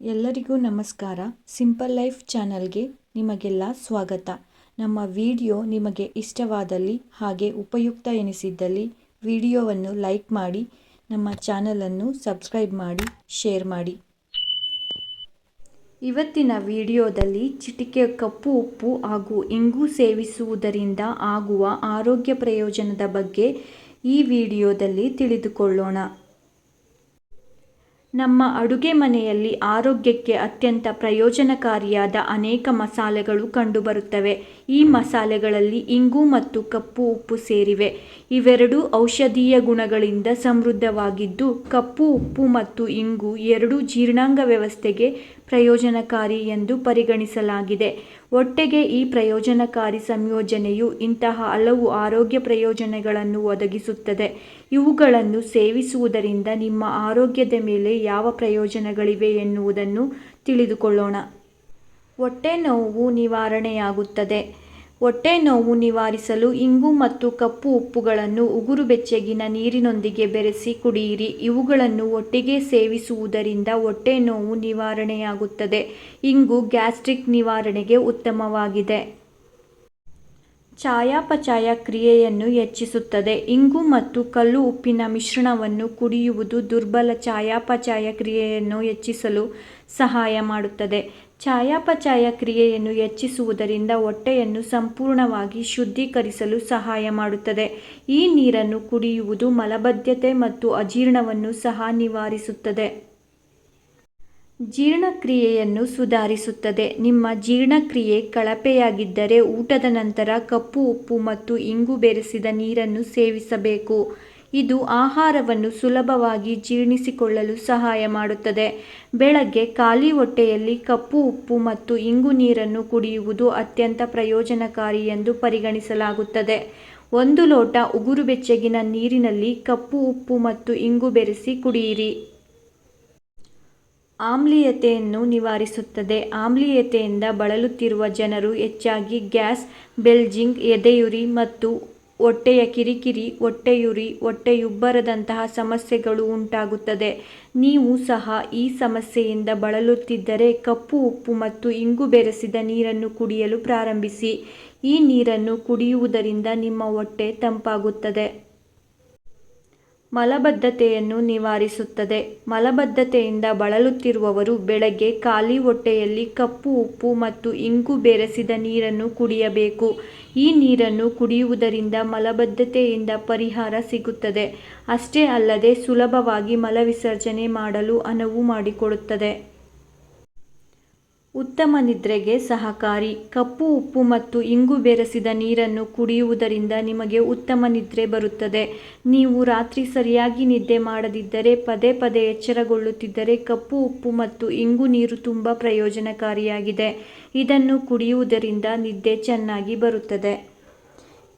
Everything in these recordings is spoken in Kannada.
ಎಲ್ಲರಿಗೂ ನಮಸ್ಕಾರ. ಸಿಂಪಲ್ ಲೈಫ್ ಚಾನಲ್ಗೆ ನಿಮಗೆಲ್ಲ ಸ್ವಾಗತ. ನಮ್ಮ ವಿಡಿಯೋ ನಿಮಗೆ ಇಷ್ಟವಾದಲ್ಲಿ ಹಾಗೆ ಉಪಯುಕ್ತ ಎನಿಸಿದ್ದಲ್ಲಿ ವಿಡಿಯೋವನ್ನು ಲೈಕ್ ಮಾಡಿ, ನಮ್ಮ ಚಾನಲನ್ನು ಸಬ್ಸ್ಕ್ರೈಬ್ ಮಾಡಿ, ಶೇರ್ ಮಾಡಿ. ಇವತ್ತಿನ ವಿಡಿಯೋದಲ್ಲಿ ಚಿಟಿಕೆ, ಕಪ್ಪು ಉಪ್ಪು ಹಾಗೂ ಇಂಗು ಸೇವಿಸುವುದರಿಂದ ಆಗುವ ಆರೋಗ್ಯ ಪ್ರಯೋಜನದ ಬಗ್ಗೆ ಈ ವಿಡಿಯೋದಲ್ಲಿ ತಿಳಿದುಕೊಳ್ಳೋಣ. ನಮ್ಮ ಅಡುಗೆ ಮನೆಯಲ್ಲಿ ಆರೋಗ್ಯಕ್ಕೆ ಅತ್ಯಂತ ಪ್ರಯೋಜನಕಾರಿಯಾದ ಅನೇಕ ಮಸಾಲೆಗಳು ಕಂಡುಬರುತ್ತವೆ. ಈ ಮಸಾಲೆಗಳಲ್ಲಿ ಇಂಗು ಮತ್ತು ಕಪ್ಪು ಉಪ್ಪು ಸೇರಿವೆ. ಇವೆರಡೂ ಔಷಧೀಯ ಗುಣಗಳಿಂದ ಸಮೃದ್ಧವಾಗಿದ್ದು, ಕಪ್ಪು ಉಪ್ಪು ಮತ್ತು ಇಂಗು ಎರಡೂ ಜೀರ್ಣಾಂಗ ವ್ಯವಸ್ಥೆಗೆ ಪ್ರಯೋಜನಕಾರಿ ಎಂದು ಪರಿಗಣಿಸಲಾಗಿದೆ. ಒಟ್ಟಿಗೆ ಈ ಪ್ರಯೋಜನಕಾರಿ ಸಂಯೋಜನೆಯು ಇಂತಹ ಹಲವು ಆರೋಗ್ಯ ಪ್ರಯೋಜನಗಳನ್ನು ಒದಗಿಸುತ್ತದೆ. ಇವುಗಳನ್ನು ಸೇವಿಸುವುದರಿಂದ ನಿಮ್ಮ ಆರೋಗ್ಯದ ಮೇಲೆ ಯಾವ ಪ್ರಯೋಜನಗಳಿವೆ ಎನ್ನುವುದನ್ನು ತಿಳಿದುಕೊಳ್ಳೋಣ. ಹೊಟ್ಟೆ ನೋವು ನಿವಾರಣೆಯಾಗುತ್ತದೆ. ಹೊಟ್ಟೆ ನೋವು ನಿವಾರಿಸಲು ಇಂಗು ಮತ್ತು ಕಪ್ಪು ಉಪ್ಪುಗಳನ್ನು ಉಗುರು ಬೆಚ್ಚಗಿನ ನೀರಿನೊಂದಿಗೆ ಬೆರೆಸಿ ಕುಡಿಯಿರಿ. ಇವುಗಳನ್ನು ಒಟ್ಟಿಗೆ ಸೇವಿಸುವುದರಿಂದ ಹೊಟ್ಟೆ ನೋವು ನಿವಾರಣೆಯಾಗುತ್ತದೆ. ಇಂಗು ಗ್ಯಾಸ್ಟ್ರಿಕ್ ನಿವಾರಣೆಗೆ ಉತ್ತಮವಾಗಿದೆ. ಚಯಾಪಚಯ ಕ್ರಿಯೆಯನ್ನು ಹೆಚ್ಚಿಸುತ್ತದೆ. ಇಂಗು ಮತ್ತು ಕಲ್ಲು ಉಪ್ಪಿನ ಮಿಶ್ರಣವನ್ನು ಕುಡಿಯುವುದು ದುರ್ಬಲ ಚಯಾಪಚಯ ಕ್ರಿಯೆಯನ್ನು ಹೆಚ್ಚಿಸಲು ಸಹಾಯ ಮಾಡುತ್ತದೆ. ಚಯಾಪಚಯ ಕ್ರಿಯೆಯನ್ನು ಹೆಚ್ಚಿಸುವುದರಿಂದ ಹೊಟ್ಟೆಯನ್ನು ಸಂಪೂರ್ಣವಾಗಿ ಶುದ್ಧೀಕರಿಸಲು ಸಹಾಯ ಮಾಡುತ್ತದೆ. ಈ ನೀರನ್ನು ಕುಡಿಯುವುದು ಮಲಬದ್ಧತೆ ಮತ್ತು ಅಜೀರ್ಣವನ್ನು ಸಹ ನಿವಾರಿಸುತ್ತದೆ. ಜೀರ್ಣಕ್ರಿಯೆಯನ್ನು ಸುಧಾರಿಸುತ್ತದೆ. ನಿಮ್ಮ ಜೀರ್ಣಕ್ರಿಯೆ ಕಳಪೆಯಾಗಿದ್ದರೆ ಊಟದ ನಂತರ ಕಪ್ಪು, ಉಪ್ಪು ಮತ್ತು ಇಂಗು ಬೆರೆಸಿದ ನೀರನ್ನು ಸೇವಿಸಬೇಕು. ಇದು ಆಹಾರವನ್ನು ಸುಲಭವಾಗಿ ಜೀರ್ಣಿಸಿಕೊಳ್ಳಲು ಸಹಾಯ ಮಾಡುತ್ತದೆ. ಬೆಳಗ್ಗೆ ಖಾಲಿ ಹೊಟ್ಟೆಯಲ್ಲಿ ಕಪ್ಪು ಉಪ್ಪು ಮತ್ತು ಇಂಗು ನೀರನ್ನು ಕುಡಿಯುವುದು ಅತ್ಯಂತ ಪ್ರಯೋಜನಕಾರಿ ಎಂದು ಪರಿಗಣಿಸಲಾಗುತ್ತದೆ. ಒಂದು ಲೋಟ ಉಗುರು ಬೆಚ್ಚಗಿನ ನೀರಿನಲ್ಲಿ ಕಪ್ಪು ಉಪ್ಪು ಮತ್ತು ಇಂಗು ಬೆರೆಸಿ ಕುಡಿಯಿರಿ. ಆಮ್ಲೀಯತೆಯನ್ನು ನಿವಾರಿಸುತ್ತದೆ. ಆಮ್ಲೀಯತೆಯಿಂದ ಬಳಲುತ್ತಿರುವ ಜನರು ಹೆಚ್ಚಾಗಿ ಗ್ಯಾಸ್, ಬೆಲ್ಜಿಂಗ್, ಎದೆಯುರಿ ಮತ್ತು ಹೊಟ್ಟೆಯ ಕಿರಿಕಿರಿ, ಹೊಟ್ಟೆಯುರಿ, ಹೊಟ್ಟೆಯುಬ್ಬರದಂತಹ ಸಮಸ್ಯೆಗಳು ಉಂಟಾಗುತ್ತದೆ. ನೀವು ಸಹ ಈ ಸಮಸ್ಯೆಯಿಂದ ಬಳಲುತ್ತಿದ್ದರೆ ಕಪ್ಪು, ಉಪ್ಪು ಮತ್ತು ಇಂಗು ಬೆರೆಸಿದ ನೀರನ್ನು ಕುಡಿಯಲು ಪ್ರಾರಂಭಿಸಿ. ಈ ನೀರನ್ನು ಕುಡಿಯುವುದರಿಂದ ನಿಮ್ಮ ಹೊಟ್ಟೆ ತಂಪಾಗುತ್ತದೆ. ಮಲಬದ್ಧತೆಯನ್ನು ನಿವಾರಿಸುತ್ತದೆ. ಮಲಬದ್ಧತೆಯಿಂದ ಬಳಲುತ್ತಿರುವವರು ಬೆಳಗ್ಗೆ ಖಾಲಿ ಹೊಟ್ಟೆಯಲ್ಲಿ ಕಪ್ಪು ಉಪ್ಪು ಮತ್ತು ಇಂಗು ಬೆರೆಸಿದ ನೀರನ್ನು ಕುಡಿಯಬೇಕು. ಈ ನೀರನ್ನು ಕುಡಿಯುವುದರಿಂದ ಮಲಬದ್ಧತೆಯಿಂದ ಪರಿಹಾರ ಸಿಗುತ್ತದೆ. ಅಷ್ಟೇ ಅಲ್ಲದೆ ಸುಲಭವಾಗಿ ಮಲವಿಸರ್ಜನೆ ಮಾಡಲು ಅನುವು ಮಾಡಿಕೊಡುತ್ತದೆ. ಉತ್ತಮ ನಿದ್ರೆಗೆ ಸಹಕಾರಿ. ಕಪ್ಪು, ಉಪ್ಪು ಮತ್ತು ಇಂಗು ಬೆರೆಸಿದ ನೀರನ್ನು ಕುಡಿಯುವುದರಿಂದ ನಿಮಗೆ ಉತ್ತಮ ನಿದ್ರೆ ಬರುತ್ತದೆ. ನೀವು ರಾತ್ರಿ ಸರಿಯಾಗಿ ನಿದ್ದೆ ಮಾಡದಿದ್ದರೆ, ಪದೇ ಪದೇ ಎಚ್ಚರಗೊಳ್ಳುತ್ತಿದ್ದರೆ ಕಪ್ಪು, ಉಪ್ಪು ಮತ್ತು ಇಂಗು ನೀರು ತುಂಬ ಪ್ರಯೋಜನಕಾರಿಯಾಗಿದೆ. ಇದನ್ನು ಕುಡಿಯುವುದರಿಂದ ನಿದ್ದೆ ಚೆನ್ನಾಗಿ ಬರುತ್ತದೆ.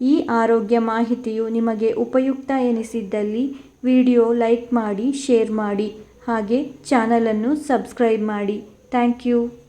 ಈ ಆರೋಗ್ಯ ಮಾಹಿತಿಯು ನಿಮಗೆ ಉಪಯುಕ್ತ ಎನಿಸಿದ್ದಲ್ಲಿ ವಿಡಿಯೋ ಲೈಕ್ ಮಾಡಿ, ಶೇರ್ ಮಾಡಿ. ಹಾಗೆ ಚಾನಲನ್ನು ಸಬ್ಸ್ಕ್ರೈಬ್ ಮಾಡಿ. Thank you.